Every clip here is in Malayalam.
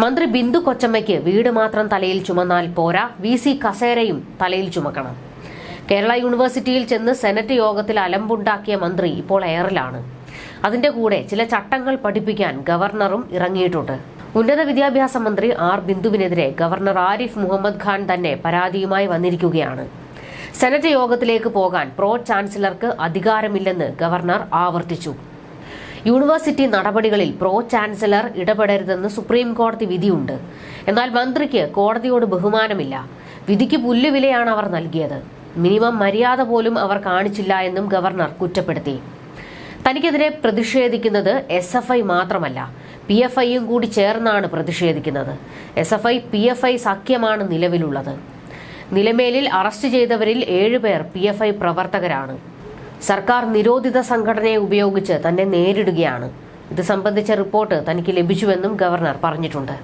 മന്ത്രി ബിന്ദു കൊച്ചമ്മയ്ക്ക് വീട് മാത്രം തലയിൽ ചുമന്നാൽ പോരാ. വി സി കസേരയും തലയിൽ ചുമക്കണം. കേരള യൂണിവേഴ്സിറ്റിയിൽ ചെന്ന് സെനറ്റ് യോഗത്തിൽ അലമ്പുണ്ടാക്കിയ മന്ത്രി ഇപ്പോൾ എയറിലാണ്. അതിന്റെ കൂടെ ചില ചട്ടങ്ങൾ പഠിപ്പിക്കാൻ ഗവർണറും ഇറങ്ങിയിട്ടുണ്ട്. ഉന്നത വിദ്യാഭ്യാസ മന്ത്രി ആർ ബിന്ദുവിനെതിരെ ഗവർണർ ആരിഫ് മുഹമ്മദ് ഖാൻ തന്നെ പരാതിയുമായി വന്നിരിക്കുകയാണ്. സെനറ്റ് യോഗത്തിലേക്ക് പോകാൻ പ്രോ ചാൻസലർക്ക് അധികാരമില്ലെന്ന് ഗവർണർ ആവർത്തിച്ചു. യൂണിവേഴ്സിറ്റി നടപടികളിൽ പ്രോ ചാൻസലർ ഇടപെടരുതെന്ന് സുപ്രീം കോടതി വിധിയുണ്ട്. എന്നാൽ മന്ത്രിക്ക് കോടതിയോട് ബഹുമാനമില്ല. വിധിക്ക് പുല്ലുവിലയാണ് അവർ നൽകിയത്. മിനിമം മര്യാദ പോലും അവർ കാണിച്ചില്ല എന്നും ഗവർണർ കുറ്റപ്പെടുത്തി. തനിക്കെതിരെ പ്രതിഷേധിക്കുന്നത് എസ് എഫ് ഐ മാത്രമല്ല പി എഫ് ഐയും കൂടി ചേർന്നാണ് പ്രതിഷേധിക്കുന്നത്. S F I P F I സഖ്യമാണ് നിലവിലുള്ളത്. നിലമേലിൽ അറസ്റ്റ് ചെയ്തവരിൽ ഏഴുപേർ പി എഫ് ഐ പ്രവർത്തകരാണ്. സർക്കാർ നിരോധിത സംഘടനയെ ഉപയോഗിച്ച് തന്നെ നേരിടുകയാണ്. ഇത് സംബന്ധിച്ച റിപ്പോർട്ട് തനിക്ക് ലഭിച്ചുവെന്നും ഗവർണർ പറഞ്ഞിട്ടുണ്ട്.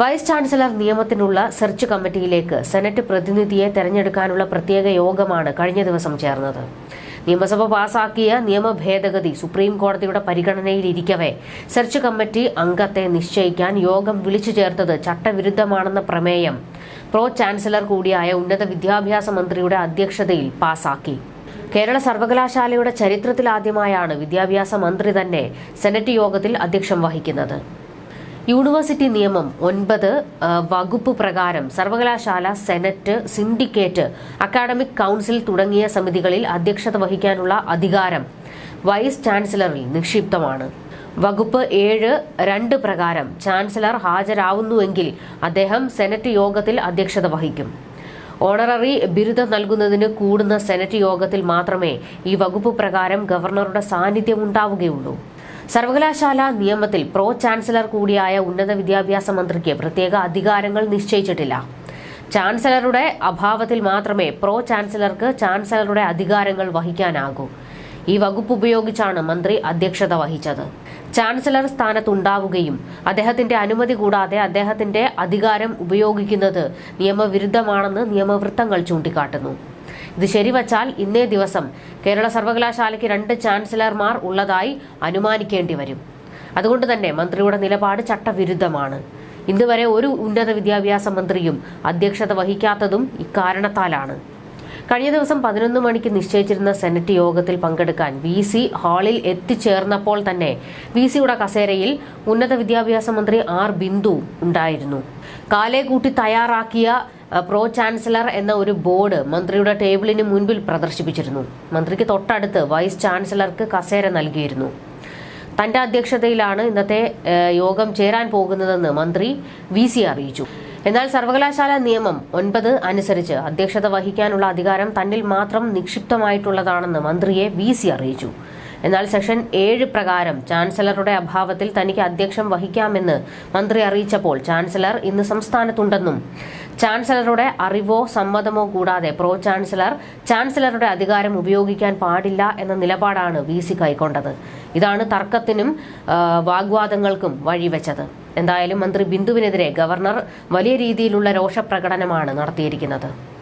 വൈസ് ചാൻസലർ നിയമത്തിനുള്ള സെർച്ച് കമ്മിറ്റിയിലേക്ക് സെനറ്റ് പ്രതിനിധിയെ തെരഞ്ഞെടുക്കാനുള്ള പ്രത്യേക യോഗമാണ് കഴിഞ്ഞ ദിവസം ചേർന്നത്. നിയമസഭ പാസാക്കിയ നിയമ ഭേദഗതി സുപ്രീം കോടതിയുടെ പരിഗണനയിലിരിക്കവേ സെർച്ച് കമ്മിറ്റി അംഗത്തെ നിശ്ചയിക്കാൻ യോഗം വിളിച്ചു ചേർത്തത് ചട്ടവിരുദ്ധമാണെന്ന പ്രമേയം പ്രോ ചാൻസലർ കൂടിയായ ഉന്നത വിദ്യാഭ്യാസ മന്ത്രിയുടെ അധ്യക്ഷതയിൽ പാസാക്കി. കേരള സർവകലാശാലയുടെ ചരിത്രത്തിലാദ്യമായാണ് വിദ്യാഭ്യാസ മന്ത്രി തന്നെ സെനറ്റ് യോഗത്തിൽ അധ്യക്ഷം വഹിക്കുന്നത്. യൂണിവേഴ്സിറ്റി നിയമം ഒൻപത് വകുപ്പ് പ്രകാരം സർവകലാശാല സെനറ്റ് സിൻഡിക്കേറ്റ് അക്കാഡമിക് കൗൺസിൽ തുടങ്ങിയ സമിതികളിൽ അധ്യക്ഷത വഹിക്കാനുള്ള അധികാരം വൈസ് ചാൻസലറിൽ നിക്ഷിപ്തമാണ്. വകുപ്പ് ഏഴ് രണ്ട് പ്രകാരം ചാൻസലർ ഹാജരാവുന്നുവെങ്കിൽ അദ്ദേഹം സെനറ്റ് യോഗത്തിൽ അധ്യക്ഷത വഹിക്കും. ഓണററി ബിരുദം നൽകുന്നതിന് കൂടുന്ന സെനറ്റ് യോഗത്തിൽ മാത്രമേ ഈ വകുപ്പ് പ്രകാരം ഗവർണറുടെ സാന്നിധ്യം ഉണ്ടാവുകയുള്ളൂ. സർവകലാശാല നിയമത്തിൽ പ്രോ ചാൻസലർ കൂടിയായ ഉന്നത വിദ്യാഭ്യാസ മന്ത്രിക്ക് പ്രത്യേക അധികാരങ്ങൾ നിശ്ചയിച്ചിട്ടില്ല. ചാൻസലറുടെ അഭാവത്തിൽ മാത്രമേ പ്രോ ചാൻസലർക്ക് ചാൻസലറുടെ അധികാരങ്ങൾ വഹിക്കാനാകൂ. ഈ വകുപ്പ് ഉപയോഗിച്ചാണ് മന്ത്രി അധ്യക്ഷത വഹിച്ചത്. ചാൻസലർ സ്ഥാനത്തുണ്ടാവുകയും അദ്ദേഹത്തിന്റെ അനുമതി കൂടാതെ അദ്ദേഹത്തിന്റെ അധികാരം ഉപയോഗിക്കുന്നത് നിയമവിരുദ്ധമാണെന്ന് നിയമവൃത്തങ്ങൾ ചൂണ്ടിക്കാട്ടുന്നു. ഇത് ശരിവച്ചാൽ ഇന്നേ ദിവസം കേരള സർവകലാശാലയ്ക്ക് രണ്ട് ചാൻസലർമാർ ഉള്ളതായി അനുമാനിക്കേണ്ടി വരും. അതുകൊണ്ട് തന്നെ മന്ത്രിയുടെ നിലപാട് ചട്ടവിരുദ്ധമാണ്. ഇന്നുവരെ ഒരു ഉന്നത വിദ്യാഭ്യാസ മന്ത്രിയും അധ്യക്ഷത വഹിക്കാത്തതും ഇക്കാരണത്താലാണ്. കഴിഞ്ഞ ദിവസം പതിനൊന്ന് മണിക്ക് നിശ്ചയിച്ചിരുന്ന സെനറ്റ് യോഗത്തിൽ പങ്കെടുക്കാൻ വി സി ഹാളിൽ എത്തിച്ചേർന്നപ്പോൾ തന്നെ വി സിയുടെ കസേരയിൽ ഉന്നത വിദ്യാഭ്യാസ മന്ത്രി ആർ ബിന്ദു ഉണ്ടായിരുന്നു. കാലേ കൂട്ടി തയ്യാറാക്കിയ പ്രോ ചാൻസലർ എന്ന ഒരു ബോർഡ് മന്ത്രിയുടെ ടേബിളിന് മുൻപിൽ പ്രദർശിപ്പിച്ചിരുന്നു. മന്ത്രിക്ക് തൊട്ടടുത്ത് വൈസ് ചാൻസലർക്ക് കസേര നൽകിയിരുന്നു. തന്റെ അധ്യക്ഷതയിലാണ് ഇന്നത്തെ യോഗം ചേരാൻ പോകുന്നതെന്ന് മന്ത്രി വി അറിയിച്ചു. എന്നാൽ സർവകലാശാല നിയമം ഒൻപത് അനുസരിച്ച് അധ്യക്ഷത വഹിക്കാനുള്ള അധികാരം തന്നിൽ മാത്രം നിക്ഷിപ്തമായിട്ടുള്ളതാണെന്ന് മന്ത്രിയെ വി സി അറിയിച്ചു. എന്നാൽ സെക്ഷൻ ഏഴ് പ്രകാരം ചാൻസലറുടെ അഭാവത്തിൽ തനിക്ക് അധ്യക്ഷം വഹിക്കാമെന്ന് മന്ത്രി അറിയിച്ചപ്പോൾ ചാൻസലർ ഇന്ന് സംസ്ഥാനത്തുണ്ടെന്നും ചാൻസലറുടെ അറിവോ സമ്മതമോ കൂടാതെ പ്രോ ചാൻസലർ ചാൻസലറുടെ അധികാരം ഉപയോഗിക്കാൻ പാടില്ല എന്ന നിലപാടാണ് വി സി കൈക്കൊണ്ടത്. ഇതാണ് തർക്കത്തിനും വാഗ്വാദങ്ങൾക്കും വഴിവെച്ചത്. എന്തായാലും മന്ത്രി ബിന്ദുവിനെതിരെ ഗവർണർ വലിയ രീതിയിലുള്ള രോഷപ്രകടനമാണ് നടത്തിയിരിക്കുന്നത്